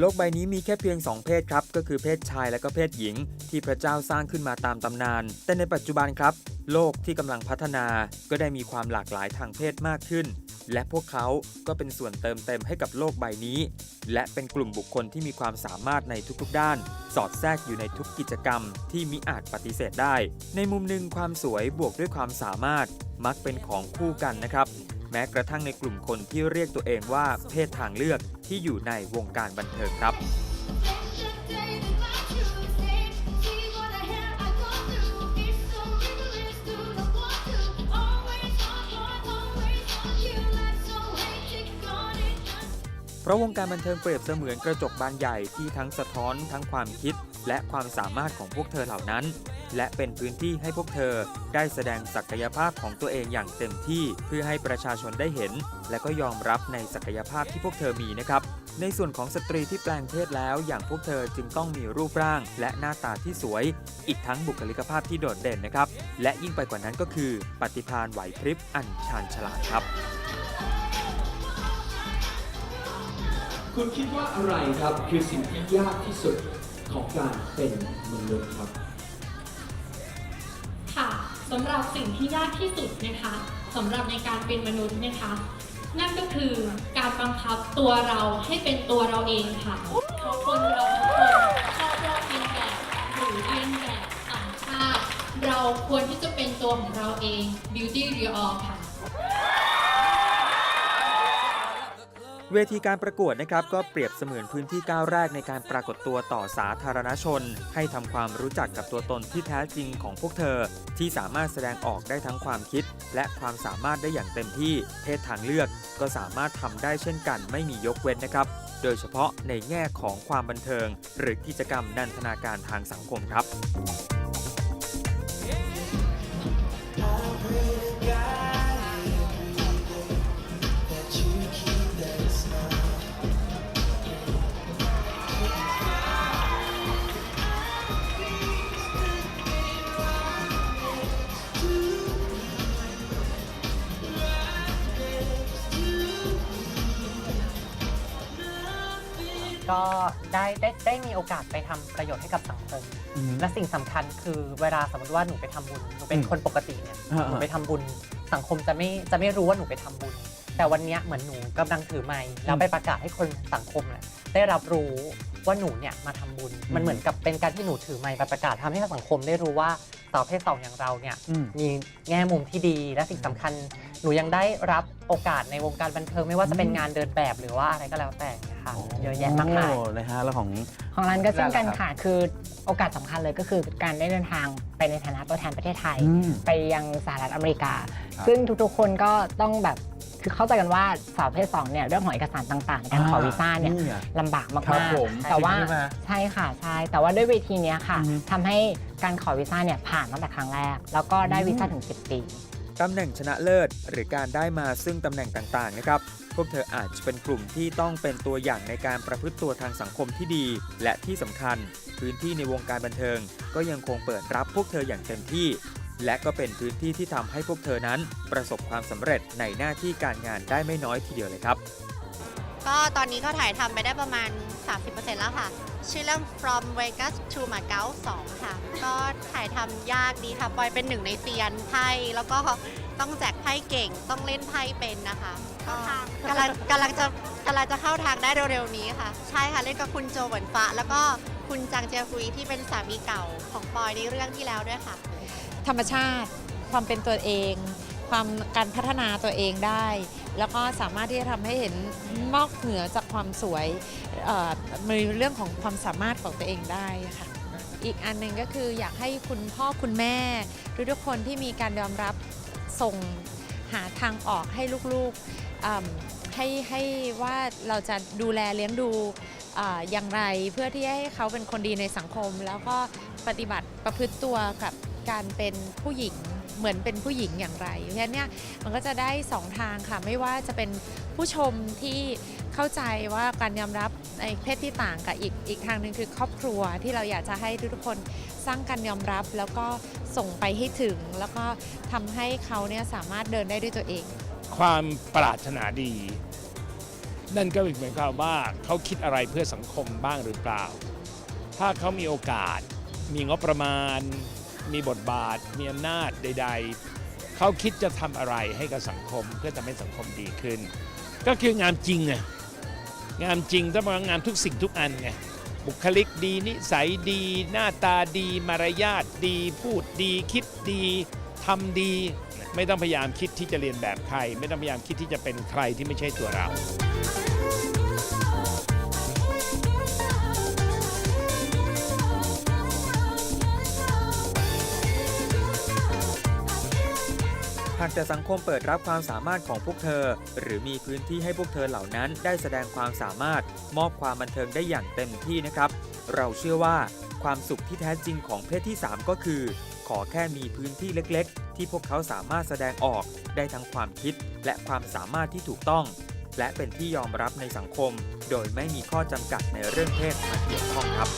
โลกใบนี้มีแค่เพียงสองเพศครับ ก็คือเพศชายและก็เพศหญิง ที่พระเจ้าสร้างขึ้นมาตามตำนาน แต่ในปัจจุบันครับ โลกที่กำลังพัฒนา ก็ได้มีความหลากหลายทางเพศมากขึ้น และพวกเขาก็เป็นส่วนเติมเต็มให้กับโลกใบนี้ และเป็นกลุ่มบุคคลที่มีความสามารถในทุกๆด้าน สอดแทรกอยู่ในทุกกิจกรรม ที่มิอาจปฏิเสธได้ ในมุมหนึ่งความสวยบวกด้วยความสามารถมักเป็นของคู่กันนะครับ ม้กระทั่งในกลุ่มคนที่เรียกตัวเองว่าเพศทางเลือกที่อยู่ในวงการบันเทิงครับ เพราะวงการบันเทิงเปรียบเสมือนกระจกบานใหญ่ที่ทั้งสะท้อนทั้งความคิดและความสามารถของพวกเธอเหล่านั้น และเป็นพื้นที่ให้พวกเธอได้แสดงศักยภาพของตัวเองอย่างเต็มที่ เพื่อให้ประชาชนได้เห็น และก็ยอมรับในศักยภาพที่พวกเธอมีนะครับ ในส่วนของสตรีที่แปลงเพศแล้ว อย่างพวกเธอจึงต้องมีรูปร่าง และหน้าตาที่สวย อีกทั้งบุคลิกภาพที่โดดเด่นนะครับ และยิ่งไปกว่านั้นก็คือ ปฏิภาณไหวพริบอันชาญฉลาดครับ คุณคิดว่าอะไรครับคือสิ่งที่ยากที่สุดของการเป็นมนุษย์ครับำหรับสิ่งที่ยากที่สุดนะคะสำหรับในการเป็นมนุษย์นะคะ นั่นก็คือการบังคับตัวเราให้เป็นตัวเราเองค่ะเพราะคนเราทุกคนชอบลอกเลียนแบบหรือเลียนแบบต่างชาติเราควรที่จะเป็นตัวของเราเอง beauty real ค่ะ เวทีการประกวดนะครับก็เปรียบเสมือนพื้นที่ก้าวแรกในการปรากฏตัวต่อสาธารณชน ให้ทำความรู้จักกับตัวตนที่แท้จริงของพวกเธอ ที่สามารถแสดงออกได้ทั้งความคิด และความสามารถได้อย่างเต็มที่ เพศทางเลือกก็สามารถทำได้เช่นกันไม่มียกเว้นนะครับ โดยเฉพาะในแง่ของความบันเทิง หรือกิจกรรมนันทนาการทางสังคมครับ ก็ได้ได้ได้มีโอกาสไปทำประโยชน์ให้กับสังคมและสิ่งสำคัญคือเวลาสมมติว่าหนูไปทำบุญหนูเป็นอืมคนปกติเนี่ยอ่าๆ หนูไปทำบุญสังคมจะไม่จะไม่รู้ว่าหนูไปทำบุญ แต่วันเนี้ยเหมือนหนูกำลังถือไม้แล้วไปประกาศให้คนสังคมเนี่ยได้รับรู้ว่าหนูเนี่ยมาทำบุญ มันเหมือนกับเป็นการที่หนูถือไม้ไปประกาศทำให้สังคมได้รู้ว่าสาวเพศสองอย่างเราเนี่ยอืม มีแง่มุมที่ดีและสิ่งสำคัญ หนูยังได้รับโอกาสในวงการบันเทิงไม่ว่าจะเป็นงานเดินแบบหรือว่าอะไรก็แล้วแต่นะคะเยอะแยะมากมาย โอ้นะฮะแล้วของ ของร้านก็เช่นกันได้แล้วครับค่ะ คือโอกาสสำคัญเลยก็คือการได้เดินทางไปในฐานะตัวแทนประเทศไทยอืมไปยังสหรัฐอเมริกา ครับซึ่งทุกๆคนก็ต้องแบบ คือเข้าใจกันว่าสาวเพศสองเนี่ยเรื่องของเอกสารต่างๆการขอวีซ่าเนี่ยนี่ไงลำบากมาครับกผมๆแต่ว่าใช่ไหมใช่ค่ะใช่แต่ว่าด้วยเวทีเนี้ยค่ะอือฮึ ทำให้การขอวีซ่าเนี่ยผ่านตั้งแต่ครั้งแรก แล้วก็ได้วีซ่าถึง 10 ปี ตำแหน่งชนะเลิศ หรือการได้มาซึ่งตำแหน่งต่างๆนะครับ พวกเธออาจจะเป็นกลุ่มที่ต้องเป็นตัวอย่างในการประพฤติตัวทางสังคมที่ดี และที่สำคัญ พื้นที่ในวงการบันเทิง ก็ยังคงเปิดรับพวกเธออย่างเต็มที่ และก็เป็นพื้นที่ที่ทำให้พวกเธอนั้น ประสบความสำเร็จในหน้าที่การงานได้ไม่น้อยทีเดียวเลยครับ ก็ตอนนี้ก็ถ่ายทำไปได้ประมาณ 30%แล้วค่ะ ชื่อเรื่อง From Vegas to Macau 2 ค่ะ ก็ถ่ายทำยากดีค่ะปอยเป็นหนึ่งในเซียนไพ่แล้วก็ต้องแจกไพ่เก่งต้องเล่นไพ่เป็นนะคะก็กำลังกำลังจะกำลังจะเข้าทางได้เร็วๆนี้ค่ะ ใช่ค่ะเล่นกับคุณโจเหวินฟ้า แล้วก็คุณจังเจียฟุยที่เป็นสามีเก่าของปอยในเรื่องที่แล้วด้วยค่ะ ธรรมชาติ ความเป็นตัวเอง ความการพัฒนาตัวเองได้ แล้วก็สามารถที่จะทำให้เห็นนอกเหนือจากความสวยมีเรื่องของความสามารถของตัวเองได้ค่ะอีกอันหนึ่งก็คืออยากให้คุณพ่อคุณแม่ทุกคนที่มีการยอมรับส่งหาทางออกให้ลูกๆให้ให้ว่าเราจะดูแลเลี้ยงดูออย่างไร เพื่อที่ให้เขาเป็นคนดีในสังคม แล้วก็ปฏิบัติประพฤติตัวกับ การเป็นผู้หญิงเหมือนเป็นผู้หญิงอย่างไรเพราะฉะนั้นเนี่ยมันก็จะได้สองทางค่ะไม่ว่าจะเป็นผู้ชมที่เข้าใจว่าการยอมรับในเพศที่ต่างกับอีกอีกทางหนึ่งคือครอบครัวที่เราอยากจะให้ทุกๆคนสร้างการยอมรับแล้วก็ส่งไปให้ถึง แล้วก็ทำให้เขาเนี่ยสามารถเดินได้ด้วยตัวเอง ความปรารถนาดี นั่นก็หมายความว่าเขาคิดอะไรเพื่อสังคมบ้างหรือเปล่า ถ้าเขามีโอกาส มีงบประมาณ มีบทบาท มีอำนาจใด ๆ เขาคิดจะทำอะไรให้กับสังคมเพื่อทำให้สังคมดีขึ้น ก็คืองานจริงไงงานจริงต้องมางานทุกสิ่งทุกอันไงบุคลิกดีนิสัยดี หน้าตาดีมารยาทดี พูดดี คิดดีทำดี ไม่ต้องพยายามคิดที่จะเรียนแบบใคร ไม่ต้องพยายามคิดที่จะเป็นใครที่ไม่ใช่ตัวเรา หากแต่สังคมเปิดรับความสามารถของพวกเธอ หรือมีพื้นที่ให้พวกเธอเหล่านั้นได้แสดงความสามารถ มอบความบันเทิงได้อย่างเต็มที่นะครับ เราเชื่อว่าความสุขที่แท้จริงของเพศที่ 3 ก็คือ ขอแค่มีพื้นที่เล็กๆ ที่พวกเขาสามารถแสดงออก ได้ทั้งความคิดและความสามารถที่ถูกต้อง และเป็นที่ยอมรับในสังคม โดยไม่มีข้อจำกัดในเรื่องเพศมาเกี่ยวข้องครับ